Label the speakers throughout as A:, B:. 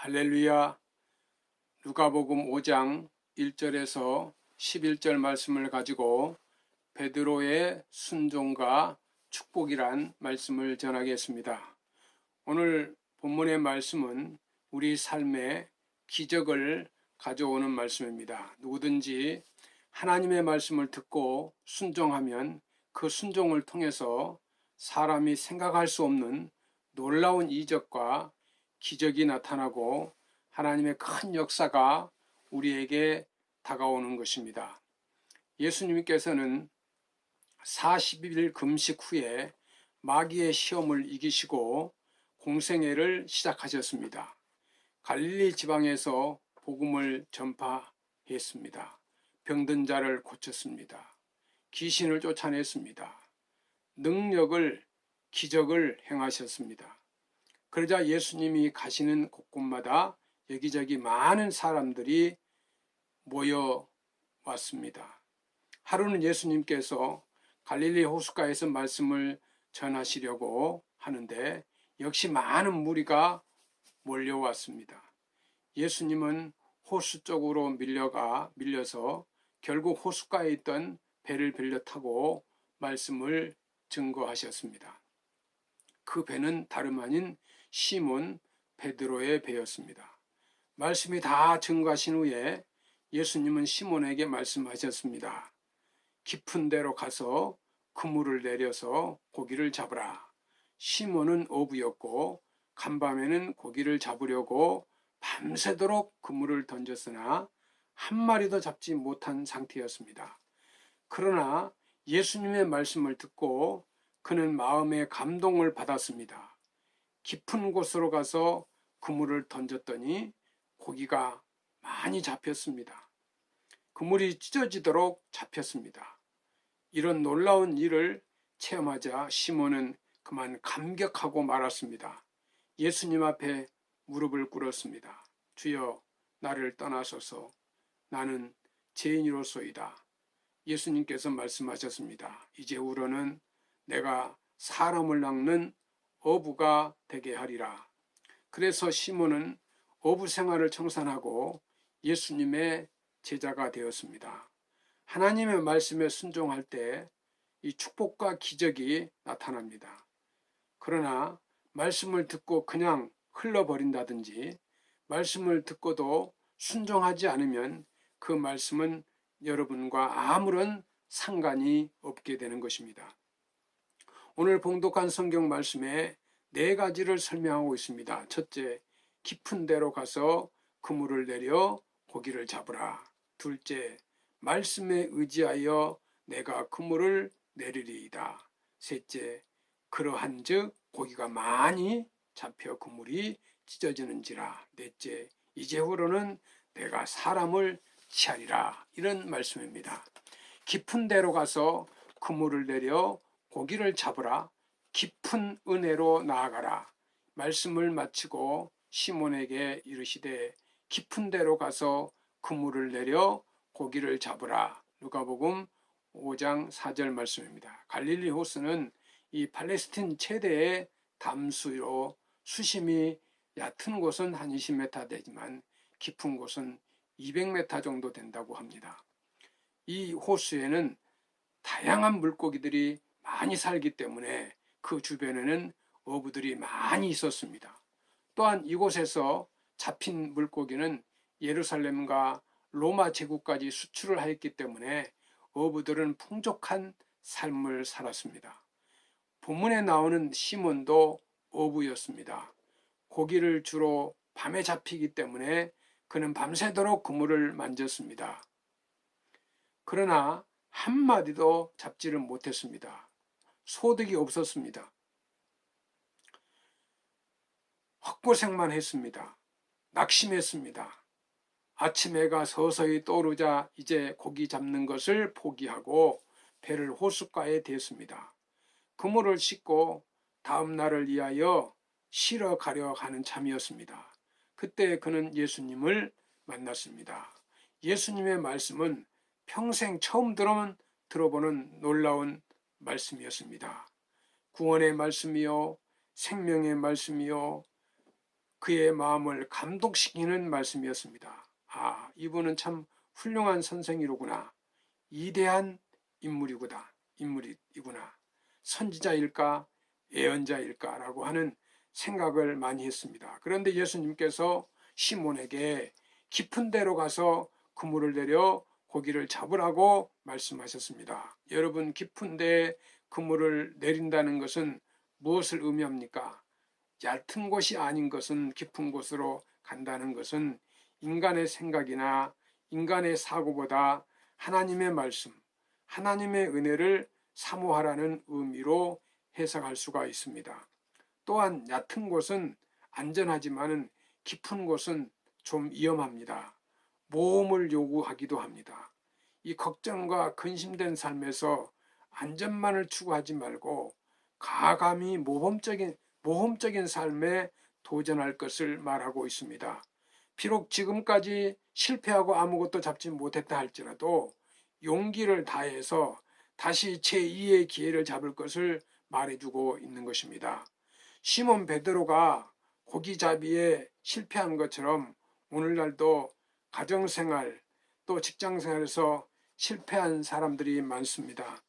A: 할렐루야. 누가복음 5장 1절에서 11절 말씀을 가지고 베드로의 순종과 축복이란 말씀을 전하겠습니다. 오늘 본문의 말씀은 우리 삶에 기적을 가져오는 말씀입니다. 누구든지 하나님의 말씀을 듣고 순종하면 그 순종을 통해서 사람이 생각할 수 없는 놀라운 이적과 기적이 나타나고 하나님의 큰 역사가 우리에게 다가오는 것입니다. 예수님께서는 40일 금식 후에 마귀의 시험을 이기시고 공생애를 시작하셨습니다. 갈릴리 지방에서 복음을 전파했습니다. 병든 자를 고쳤습니다. 귀신을 쫓아냈습니다. 능력을, 기적을 행하셨습니다. 그러자 예수님이 가시는 곳곳마다 여기저기 많은 사람들이 모여 왔습니다. 하루는 예수님께서 갈릴리 호숫가에서 말씀을 전하시려고 하는데 역시 많은 무리가 몰려왔습니다. 예수님은 호수 쪽으로 밀려가 밀려서 결국 호숫가에 있던 배를 빌려 타고 말씀을 증거하셨습니다. 그 배는 다름 아닌 시몬 베드로의 배였습니다. 말씀이 다 증거하신 후에 예수님은 시몬에게 말씀하셨습니다. 깊은 데로 가서 그물을 내려서 고기를 잡으라. 시몬은 어부였고 간밤에는 고기를 잡으려고 밤새도록 그물을 던졌으나 한 마리도 잡지 못한 상태였습니다. 그러나 예수님의 말씀을 듣고 그는 마음에 감동을 받았습니다. 깊은 곳으로 가서 그물을 던졌더니 고기가 많이 잡혔습니다. 그물이 찢어지도록 잡혔습니다. 이런 놀라운 일을 체험하자 시몬은 그만 감격하고 말았습니다. 예수님 앞에 무릎을 꿇었습니다. 주여 나를 떠나소서 나는 죄인이로소이다. 예수님께서 말씀하셨습니다. 이제후로는 내가 사람을 낚는 어부가 되게 하리라. 그래서 시몬은 어부 생활을 청산하고 예수님의 제자가 되었습니다. 하나님의 말씀에 순종할 때 이 축복과 기적이 나타납니다. 그러나 말씀을 듣고 그냥 흘러버린다든지 말씀을 듣고도 순종하지 않으면 그 말씀은 여러분과 아무런 상관이 없게 되는 것입니다. 오늘 봉독한 성경 말씀에 네 가지를 설명하고 있습니다. 첫째, 깊은 데로 가서 그물을 내려 고기를 잡으라. 둘째, 말씀에 의지하여 내가 그물을 내리리이다. 셋째, 그러한즉 고기가 많이 잡혀 그물이 찢어지는지라. 넷째, 이제후로는 내가 사람을 취하리라. 이런 말씀입니다. 깊은 데로 가서 그물을 내려 고기를 잡으라 깊은 은혜로 나아가라 말씀을 마치고 시몬에게 이르시되 깊은 데로 가서 그물을 내려 고기를 잡으라 누가복음 5장 4절 말씀입니다. 갈릴리 호수는 이 팔레스틴 최대의 담수로 수심이 얕은 곳은 한 20m 되지만 깊은 곳은 200m 정도 된다고 합니다. 이 호수에는 다양한 물고기들이 많이 살기 때문에 그 주변에는 어부들이 많이 있었습니다. 또한 이곳에서 잡힌 물고기는 예루살렘과 로마 제국까지 수출을 하였기 때문에 어부들은 풍족한 삶을 살았습니다. 본문에 나오는 시몬도 어부였습니다. 고기를 주로 밤에 잡히기 때문에 그는 밤새도록 그물을 만졌습니다. 그러나 한마디도 잡지를 못했습니다. 소득이 없었습니다. 헛고생만 했습니다. 낙심했습니다. 아침 해가 서서히 떠오르자 이제 고기 잡는 것을 포기하고 배를 호숫가에 댔습니다. 그물을 싣고 다음 날을 위하여 실어 가려 하는 참이었습니다. 그때 그는 예수님을 만났습니다. 예수님의 말씀은 평생 처음 들어보는, 들어보는 놀라운 말씀이었습니다. 구원의 말씀이요, 생명의 말씀이요, 그의 마음을 감독시키는 말씀이었습니다. 아, 이분은 참 훌륭한 선생이로구나. 이대한 인물이구나. 인물이구나. 선지자일까? 예언자일까라고 하는 생각을 많이 했습니다. 그런데 예수님께서 시몬에게 깊은 데로 가서 그물을 내려 고기를 잡으라고 말씀하셨습니다. 여러분 깊은 데에 그물을 내린다는 것은 무엇을 의미합니까? 얕은 곳이 아닌 것은 깊은 곳으로 간다는 것은 인간의 생각이나 인간의 사고보다 하나님의 말씀, 하나님의 은혜를 사모하라는 의미로 해석할 수가 있습니다. 또한 얕은 곳은 안전하지만 깊은 곳은 좀 위험합니다. 모험을 요구하기도 합니다. 이 걱정과 근심된 삶에서 안전만을 추구하지 말고 가감히 모험적인 모험적인 삶에 도전할 것을 말하고 있습니다. 비록 지금까지 실패하고 아무것도 잡지 못했다 할지라도 용기를 다해서 다시 제2의 기회를 잡을 것을 말해주고 있는 것입니다. 시몬 베드로가 고기잡이에 실패한 것처럼 오늘날도 가정생활 또 직장생활에서 실패한 사람들이 많습니다.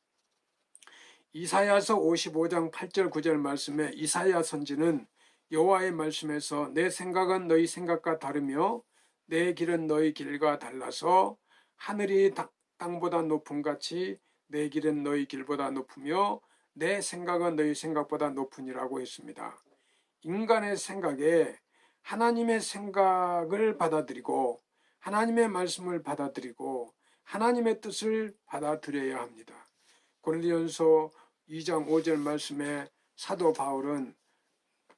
A: 이사야서 55장 8절 9절 말씀에 이사야 선지는 여호와의 말씀에서 내 생각은 너희 생각과 다르며 내 길은 너희 길과 달라서 하늘이 땅보다 높음 같이 내 길은 너희 길보다 높으며 내 생각은 너희 생각보다 높으니라고 했습니다. 인간의 생각에 하나님의 생각을 받아들이고 하나님의 말씀을 받아들이고 하나님의 뜻을 받아들여야 합니다. 고린도전서 2장 5절 말씀에 사도 바울은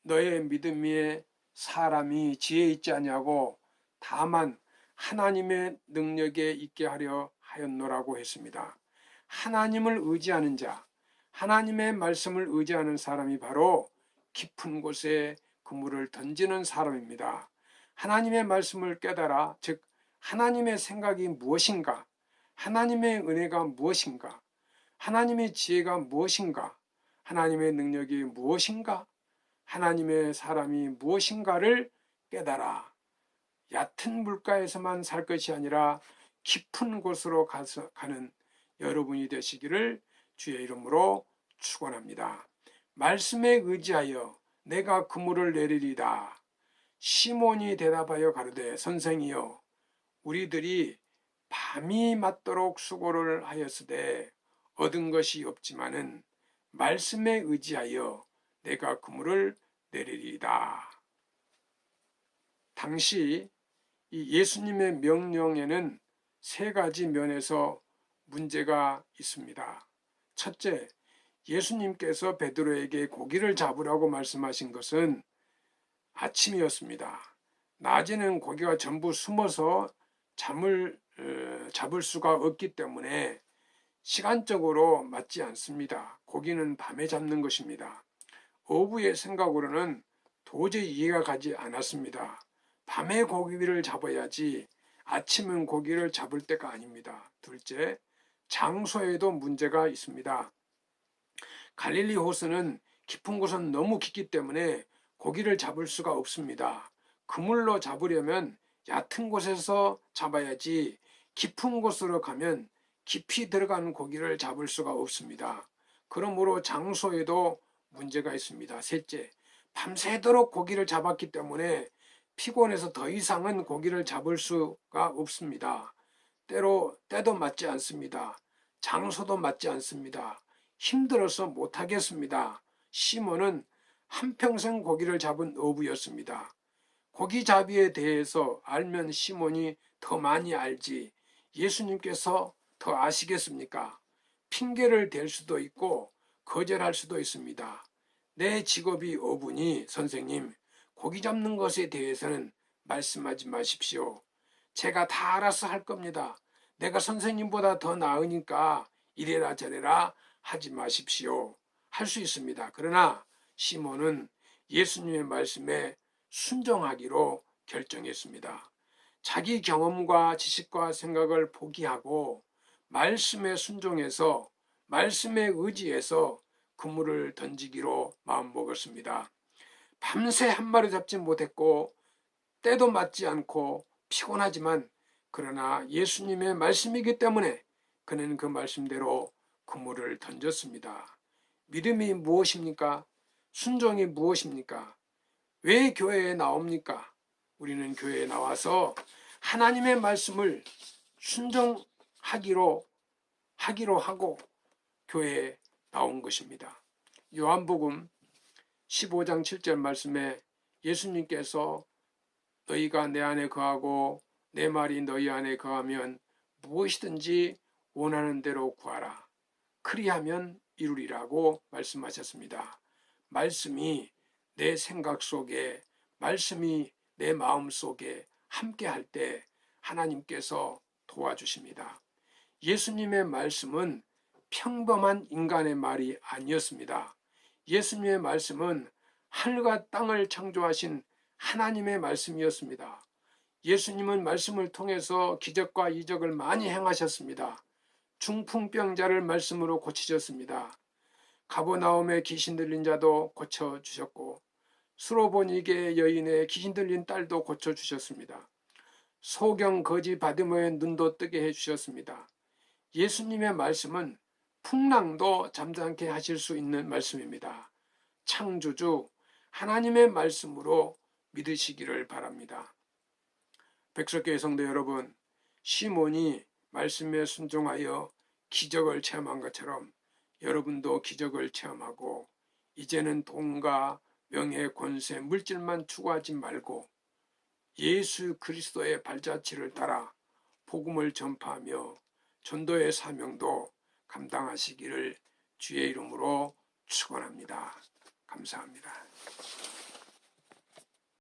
A: 너의 믿음 위에 사람이 지혜 있지 않냐고 다만 하나님의 능력에 있게 하려 하였노라고 했습니다. 하나님을 의지하는 자, 하나님의 말씀을 의지하는 사람이 바로 깊은 곳에 그물을 던지는 사람입니다. 하나님의 말씀을 깨달아 즉 하나님의 생각이 무엇인가? 하나님의 은혜가 무엇인가? 하나님의 지혜가 무엇인가? 하나님의 능력이 무엇인가? 하나님의 사람이 무엇인가를 깨달아 얕은 물가에서만 살 것이 아니라 깊은 곳으로 가서 가는 여러분이 되시기를 주의 이름으로 축원합니다. 말씀에 의지하여 내가 그물을 내리리다. 시몬이 대답하여 가로되 선생이여 우리들이 밤이 맞도록 수고를 하였으되 얻은 것이 없지만은 말씀에 의지하여 내가 그물을 내리리다. 당시 이 예수님의 명령에는 세 가지 면에서 문제가 있습니다. 첫째, 예수님께서 베드로에게 고기를 잡으라고 말씀하신 것은 아침이었습니다. 낮에는 고기가 전부 숨어서 잠을 어, 잡을 수가 없기 때문에 시간적으로 맞지 않습니다. 고기는 밤에 잡는 것입니다. 어부의 생각으로는 도저히 이해가 가지 않았습니다. 밤에 고기를 잡아야지 아침은 고기를 잡을 때가 아닙니다. 둘째, 장소에도 문제가 있습니다. 갈릴리 호수는 깊은 곳은 너무 깊기 때문에 고기를 잡을 수가 없습니다. 그물로 잡으려면 얕은 곳에서 잡아야지 깊은 곳으로 가면 깊이 들어간 고기를 잡을 수가 없습니다. 그러므로 장소에도 문제가 있습니다. 셋째, 밤새도록 고기를 잡았기 때문에 피곤해서 더 이상은 고기를 잡을 수가 없습니다. 때로 때도 맞지 않습니다. 장소도 맞지 않습니다. 힘들어서 못하겠습니다. 시몬은 한평생 고기를 잡은 어부였습니다. 고기잡이에 대해서 알면 시몬이 더 많이 알지 예수님께서 더 아시겠습니까? 핑계를 댈 수도 있고 거절할 수도 있습니다. 내 직업이 어부니 선생님 고기 잡는 것에 대해서는 말씀하지 마십시오. 제가 다 알아서 할 겁니다. 내가 선생님보다 더 나으니까 이래라 저래라 하지 마십시오. 할 수 있습니다. 그러나 시몬은 예수님의 말씀에 순종하기로 결정했습니다. 자기 경험과 지식과 생각을 포기하고 말씀에 순종해서 말씀에 의지해서 그물을 던지기로 마음먹었습니다. 밤새 한 마리 잡지 못했고 때도 맞지 않고 피곤하지만 그러나 예수님의 말씀이기 때문에 그는 그 말씀대로 그물을 던졌습니다. 믿음이 무엇입니까? 순종이 무엇입니까? 왜 교회에 나옵니까? 우리는 교회에 나와서 하나님의 말씀을 순종하기로 하기로 하고 교회에 나온 것입니다. 요한복음 15장 7절 말씀에 예수님께서 너희가 내 안에 거하고 내 말이 너희 안에 거하면 무엇이든지 원하는 대로 구하라. 그리하면 이루리라고 말씀하셨습니다. 말씀이 내 생각 속에, 말씀이 내 마음 속에 함께 할 때 하나님께서 도와주십니다. 예수님의 말씀은 평범한 인간의 말이 아니었습니다. 예수님의 말씀은 하늘과 땅을 창조하신 하나님의 말씀이었습니다. 예수님은 말씀을 통해서 기적과 이적을 많이 행하셨습니다. 중풍병자를 말씀으로 고치셨습니다. 가보나움의 귀신 들린 자도 고쳐 주셨고 수로보니게 여인의 귀신 들린 딸도 고쳐 주셨습니다. 소경 거지 바디모의 눈도 뜨게 해 주셨습니다. 예수님의 말씀은 풍랑도 잠잠케 하실 수 있는 말씀입니다. 창조주 하나님의 말씀으로 믿으시기를 바랍니다. 백석교회 성도 여러분, 시몬이 말씀에 순종하여 기적을 체험한 것처럼 여러분도 기적을 체험하고 이제는 돈과 명예, 권세, 물질만 추구하지 말고 예수 그리스도의 발자취를 따라 복음을 전파하며 전도의 사명도 감당하시기를 주의 이름으로 축원합니다. 감사합니다.